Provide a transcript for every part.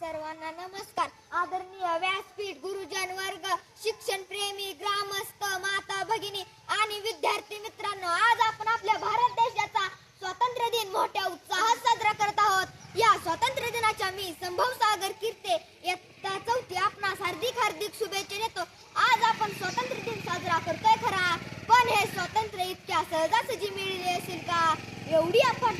सर्वांना नमस्कार. आदरणीय व्यासपीठ गुरुजन वर्ग शिक्षण प्रेमी ग्रामस्थ माता भगिनी आणि विद्यार्थी मित्रांनो आज आपण आपल्या भारत देशाचा स्वातंत्र्य दिन मोठ्या उत्साहात साजरा करत आहोत. या स्वातंत्र्य दिनाच्या मी संभव सागर कीर्ते इयत्ता चौथी आपणास हार्दिक हार्दिक शुभेच्छा देतो. आज आपण स्वातंत्र्य दिन साजरा करतोय खरा पण हे स्वातंत्र्य इतक्या सहजासहजी मिळाले असेल का? एवढी आपण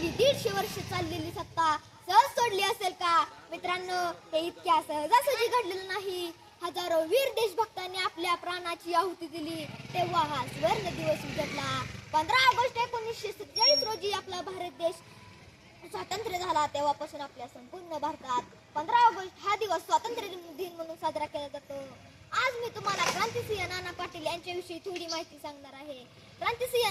आपली दीडशे वर्ष चाललेली सत्ता सहज सोडली असेल का? मित्रांनो हे इतक्या सहजासहजी घडलेलं नाही. हजारो वीर देशभक्तांनी आपल्या प्राणाची आहुती दिली. तेव्हा हा सुवर्ण दिवस उजडला. पंधरा ऑगस्ट एकोणीसशे सत्तेचाळीस रोजी आपला भारत देश स्वातंत्र्य झाला. तेव्हापासून आपल्या संपूर्ण भारतात पंधरा ऑगस्ट हा दिवस स्वातंत्र्य दिन म्हणून साजरा केला जातो. आज मी तुम्हाला क्रांतिसिंह नाना पाटील यांच्याविषयी थोडी माहिती सांगणार आहे. क्रांतिसिंह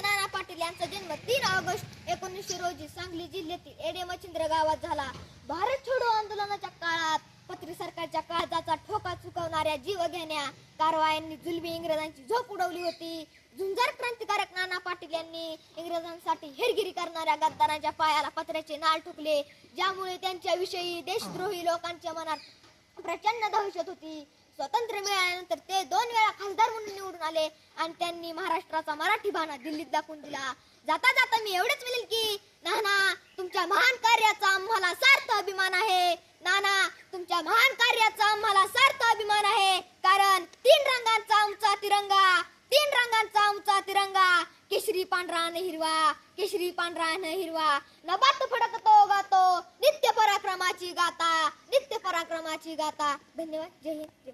यांचा जन्म तीन ऑगस्ट एकोणीसशे रोजी सांगली जिल्ह्यातील एडे मच्छिंद्र गावात झाला. भारत छोडो आंदोलनाच्या काळात पत्री सरकारच्या काळजाचा ठोका चुकवणाऱ्या जीव घेण्या कारवायांनी जुलमी इंग्रजांची झोप उडवली होती. झुंजार क्रांतिकारक नाना पाटील यांनी इंग्रजांसाठी हेरगिरी करणाऱ्या गद्दारांच्या पायाला पत्र्याचे नाळ ठोकले ज्यामुळे त्यांच्याविषयी देशद्रोही लोकांच्या मनात प्रचंड दहशत होती. स्वातंत्र्य मिळाल्यानंतर ते दोन वेळा खासदार म्हणून निवडून आले आणि त्यांनी महाराष्ट्राचा मराठी भाना दिल्लीत दाखवून दिला. जाता जाता मी एवढेच म्हणेल की नाना तुमच्या महान कार्याचा आम्हाला सार्थ अभिमान आहे. नाना तुमच्या महान कार्याचा आम्हाला सार्थ अभिमान आहे. कारण तीन रंगांचा आमचा तिरंगा तीन रंगांचा आमचा तिरंगा. केशरी पांढरा न हिरवा केशरी पांढरा न हिरवा. नबात फडकतो गातो. नित्य पराक्रमाची गाता नित्य पराक्रमाची गाता. धन्यवाद. जय हिंद. जय